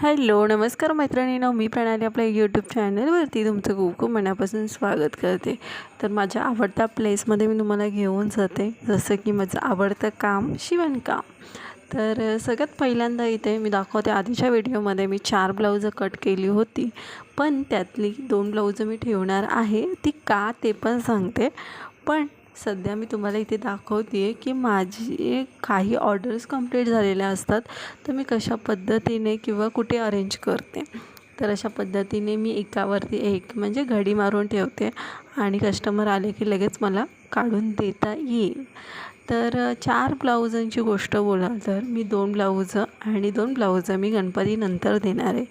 Hello नमस्कार मैत्रिणींनो मी प्रणाली. आपल्या यूट्यूब चॅनलवरती तुमचं खूप खूप मनापासून स्वागत करते. तर माझ्या आवडत्या प्लेसमध्ये मी तुम्हाला घेऊन जाते. जसं की माझं आवडतं काम शिवणकाम. तर सगळ्यात पहिल्यांदा इथे मी दाखवते. आधीच्या व्हिडिओमध्ये मी चार ब्लाऊजं कट केली होती. पण त्यातली दोन ब्लाऊजं मी ठेवणार आहे. ती का ते पण सांगते. पण सध्या मी तुम्हाला इथे दाखवते आहे की माझे काही ऑर्डर्स कंप्लीट झालेल्या असतात तर मी कशा पद्धतीने किंवा कुठे अरेंज करते? तर अशा पद्धतीने मी एकावरती एक म्हणजे घडी मारून ठेवते आणि कस्टमर आले की लगेच मला काढून देता येईल. तर चार ब्लाऊजांची गोष्ट बोलाल तर मी दोन ब्लाऊजं आणि दोन ब्लाऊजं मी गणपतीनंतर देणार आहे.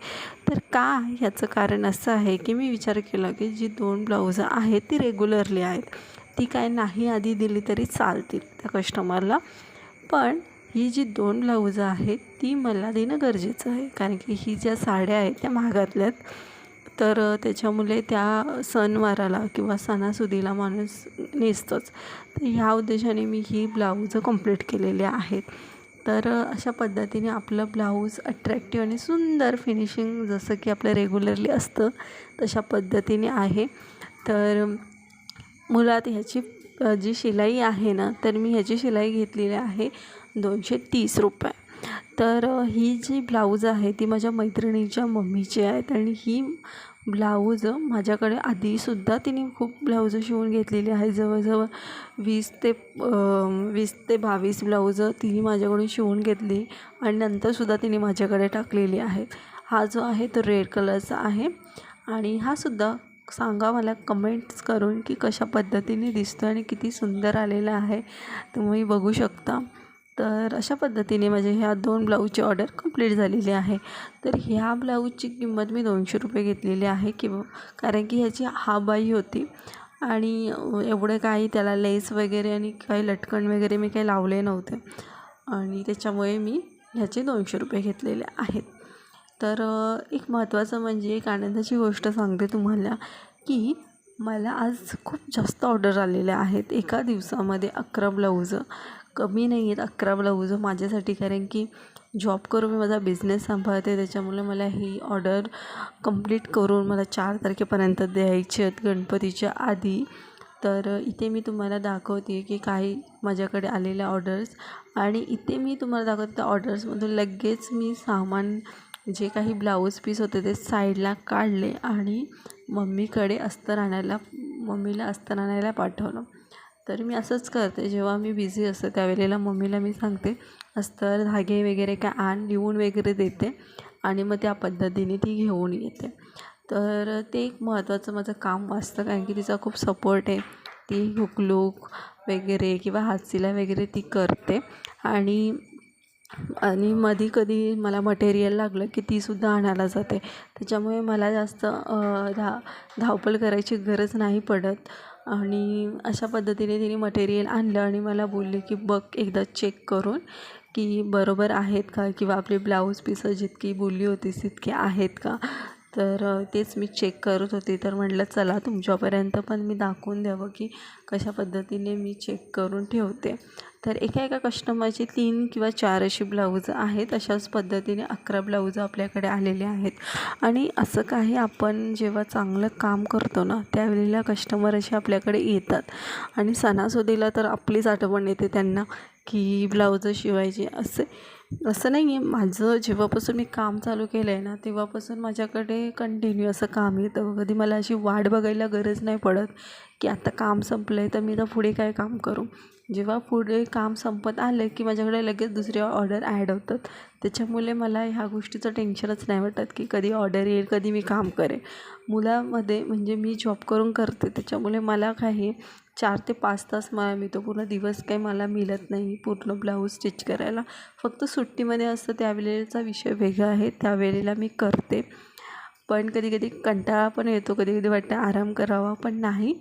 तर का? याचं कारण असं आहे की मी विचार केला की जी दोन ब्लाऊजं आहेत ती रेग्युलरली आहेत. ती काय नाही आधी दिली तरी चालतील त्या कस्टमरला पण ही जी दोन ब्लाऊजं आहेत ती मला देणं गरजेचं आहे. कारण की ही ज्या साड्या आहेत त्या महागातल्यात. तर त्याच्यामुळे त्या सणवाराला किंवा सणासुदीला माणूस नेसतोच. तर ह्या उद्देशाने मी ही ब्लाऊजं कंप्लीट केलेली आहेत. तर अशा पद्धतीने आपलं ब्लाऊज अट्रॅक्टिव्ह आणि सुंदर फिनिशिंग जसं की आपलं रेग्युलरली असतं तशा पद्धतीने आहे. तर मुळात ह्याची जी शिलाई आहे ना तर मी ह्याची शिलाई घेतलेली आहे दोनशे तीस रुपये. तर ही जी ब्लाऊज आहे ती माझ्या मैत्रिणीच्या मम्मीची आहेत आणि ही ब्लाऊज माझ्याकडे आधीसुद्धा तिने खूप ब्लाऊजं शिवून घेतलेली आहे. जवळजवळ वीस ते वीस ते बावीस ब्लाऊजं तिने माझ्याकडून शिवून घेतली आणि नंतरसुद्धा तिने माझ्याकडे टाकलेली आहेत हा जो आहे तो रेड कलरचा आहे आणि हा सुद्धा सांगा मला कमेंट्स करून की कशा पद्धतीने दिसतो आणि किती सुंदर आलेला आहे. तुम्ही बघू शकता. तर अशा पद्धतीने माझे ह्या दोन ब्लाऊजची ऑर्डर कंप्लीट झालेली आहे. तर ह्या ब्लाऊजची किंमत मी दोनशे रुपये घेतलेली आहे किंवा कारण की ह्याची हाबाई होती. आणि एवढे काही त्याला लेस वगैरे आणि काही लटकन वगैरे मी काही लावले नव्हते. आणि त्याच्यामुळे मी ह्याचे दोनशे रुपये घेतलेले आहेत. तर एक महत्त्वाचं म्हणजे एक आनंदाची गोष्ट सांगते तुम्हाला की मला आज खूप जास्त ऑर्डर आलेल्या आहेत. एका दिवसामध्ये अकरा ब्लाऊजं. कमी नाही आहेत अकरा ब्लाऊजं माझ्यासाठी कारण की जॉब करून मी माझा बिझनेस सांभाळते. त्याच्यामुळे मला ही ऑर्डर कंप्लीट करून मला चार तारखेपर्यंत द्यायची आहेत गणपतीच्या आधी. तर इथे मी तुम्हाला दाखवते की काही माझ्याकडे आलेल्या ऑर्डर्स आणि इथे मी तुम्हाला दाखवते त्या ऑर्डर्समधून लगेच मी सामान जे काही ब्लाऊज पीस होते ते साईडला काढले आणि मम्मीकडे अस्तर आणायला मम्मीला अस्तर आणायला पाठवलं. तर मी असंच करते जेव्हा मी बिझी असते त्यावेळेला मम्मीला मी सांगते अस्तर धागे वगैरे काय आण लिहून वगैरे देते आणि मग त्या पद्धतीने ती घेऊन येते. तर ते एक महत्त्वाचं माझं काम असतं कारण की तिचा खूप सपोर्ट आहे. ती हुकलूक वगैरे किंवा हातसिला वगैरे ती करते आणि आणि मध्ये कधी मला मटेरियल लागलं की तीसुद्धा आणायला जाते. त्याच्यामुळे मला जास्त धा धावपळ करायची गरज नाही पडत. आणि अशा पद्धतीने तिने मटेरियल आणलं आणि मला बोलले की बघ एकदा चेक करून की बरोबर आहेत का किंवा आपली ब्लाऊज पीसं जितकी बोलली होतीस तितके आहेत का? तर तेच मी चेक करत होते. तर म्हटलं चला तुमच्यापर्यंत पण मी दाखवून द्यावं की कशा पद्धतीने मी चेक करून ठेवते. तर एका एका कस्टमरची तीन किंवा चार अशी ब्लाऊज आहेत. अशाच पद्धतीने अकरा ब्लाऊजं आपल्याकडे आलेले आहेत. आणि असं काही आपण जेव्हा चांगलं काम करतो ना त्यावेळेला कस्टमर असे आपल्याकडे येतात. आणि सणासुदीला तर आपलीच आठवण येते त्यांना की ब्लाऊजं शिवायची. असे असं नाही आहे माझं जेव्हापासून मी काम चालू केलं आहे ना तेव्हापासून माझ्याकडे कंटिन्यू असं काम येतं. कधी मला अशी वाट बघायला गरज नाही पडत. की आता काम संपलं आहे तर मी तर पुढे काय काम करू? जेव्हा पुढे काम संपत आलं की माझ्याकडे लगेच दुसरे ऑर्डर ॲड होतात. त्याच्यामुळे मला ह्या गोष्टीचं टेन्शनच नाही वाटत की कधी ऑर्डर येईल कधी मी काम करेन. मुलामध्ये म्हणजे मी जॉब करून करते त्याच्यामुळे मला काही चार ते पाच तास मला मिळतो. पूर्ण दिवस काही मला मिळत नाही पूर्ण ब्लाऊज स्टिच करायला. फक्त सुट्टीमध्ये असतं त्यावेळेचा विषय वेगळा आहे. त्यावेळेला मी करते. पण कधी कधी कंटाळा पण येतो कधी कधी वाटतं आराम करावा पण नाही.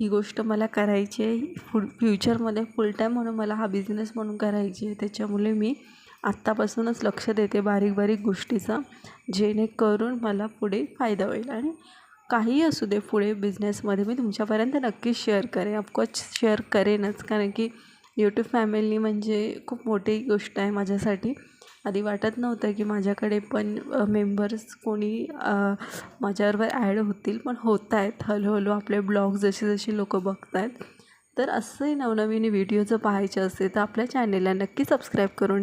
ही गोष्ट मला करायची आहे. फुल फ्युचरमध्ये फुल टाईम म्हणून मला हा बिझनेस म्हणून करायची आहे. त्याच्यामुळे मी आत्तापासूनच लक्ष देते बारीक बारीक गोष्टीचा जेणेकरून मला पुढे फायदा होईल. आणि काहीही असू दे पुढे बिझनेसमध्ये मी तुमच्यापर्यंत नक्कीच शेअर करेन. ऑफकोर्स शेअर करेनच. कारण की यूट्यूब फॅमिली म्हणजे खूप मोठी गोष्ट आहे माझ्यासाठी. आधी वाटत नव्हतं की माझ्याकडे पण मेंबर्स कोणी माझ्याबरोबर ॲड होतील पण होत आहेत हळूहळू आपले ब्लॉग जसे जशी लोक बघत आहेत तर असंही नवनवीन व्हिडिओ जर पाहायचे असेल तर आपल्या चॅनेलला नक्की सबस्क्राईब करून